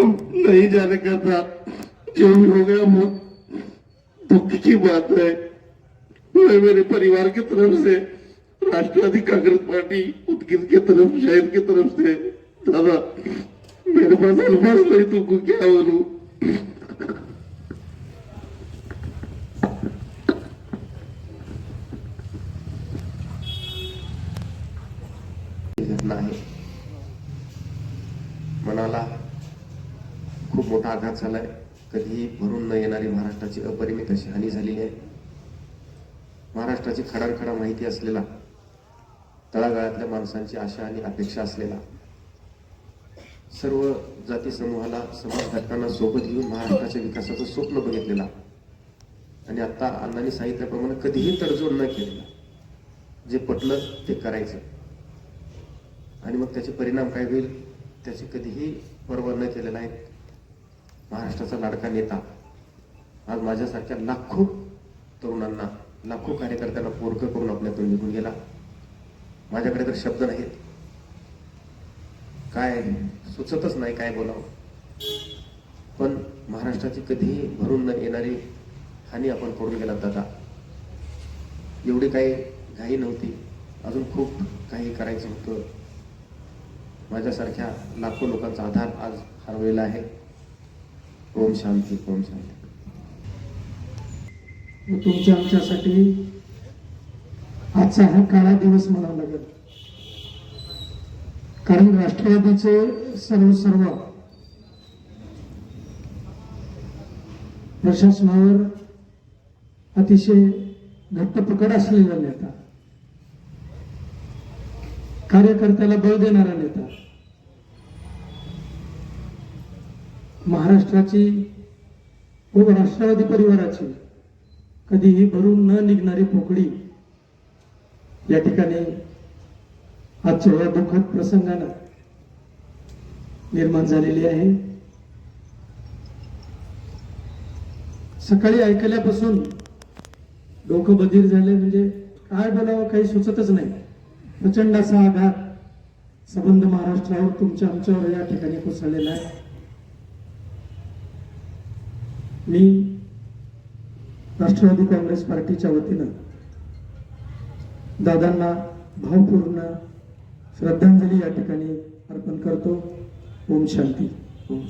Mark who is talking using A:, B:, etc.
A: तुम नहीं जाने का था। जो भी हो गया वो दुख की बात है। मैं मेरे परिवार की तरफ़ से, राष्ट्रवादी कांग्रेस पार्टी उनकी की तरफ़, शहर की तरफ़ से, दादा, मेरे पास अल्फाज नहीं तुमको क्या बोलू?
B: मनाला। खूप मोठा आघात झालाय. कधीही भरून न येणारी महाराष्ट्राची अपरिमित अशी हानी झालेली आहे. महाराष्ट्राची खडारखडा माहिती असलेला तळागाळातल्या माणसांची आशा आणि अपेक्षा असलेला सर्व जाती समूहाला समाज घटकांना सोबत घेऊन महाराष्ट्राच्या विकासाचं स्वप्न बघितलेला आणि आता अण्णांनी सांगितल्याप्रमाणे कधीही तडजोड न केलेला जे पटलं ते करायचं. आणि मग त्याचे परिणाम काय होईल त्याची कधीही पर्वा न केलेला आहे. महाराष्ट्राचा लाडका नेता. आज माझ्यासारख्या लाखो तरुणांना लाखो कार्यकर्त्यांना पोरकं करून आपल्यातून निघून गेला. माझ्याकडे तर शब्द नाहीत. काय सुचतच नाही काय बोलावं. पण महाराष्ट्राची कधीही भरून न येणारी हानी आपण करून गेला दादा. एवढी काही घाई नव्हती. अजून खूप काही करायचं होतं. माझ्यासारख्या लाखो लोकांचा आधार आज हरवलेला आहे. ओम शांती ओम शांती.
C: तुमच्या आमच्यासाठी आजचा हा काळा दिवस म्हणावा लागेल. कारण राष्ट्रवादीचे सर्व सर्व प्रशासनावर अतिशय घट्ट पकड असलेला नेता कार्यकर्त्याला बळ देणारा नेता महाराष्ट्राची व राष्ट्रवादी परिवाराची कधीही भरून न निघणारी पोकळी या ठिकाणी आजच्या या दुःखद प्रसंगानं निर्माण झालेली आहे. सकाळी ऐकल्यापासून डोकं बधीर झाले म्हणजे काय बोलावं काही सुचतच नाही. प्रचंड असा आघात संबंध महाराष्ट्रावर तुमच्या आमच्यावर या ठिकाणी कोसळलेला आहे. मी राष्ट्रवादी काँग्रेस पार्टीच्या वतीनं दादांना भावपूर्ण श्रद्धांजली या ठिकाणी अर्पण करतो. ओम शांती. ओम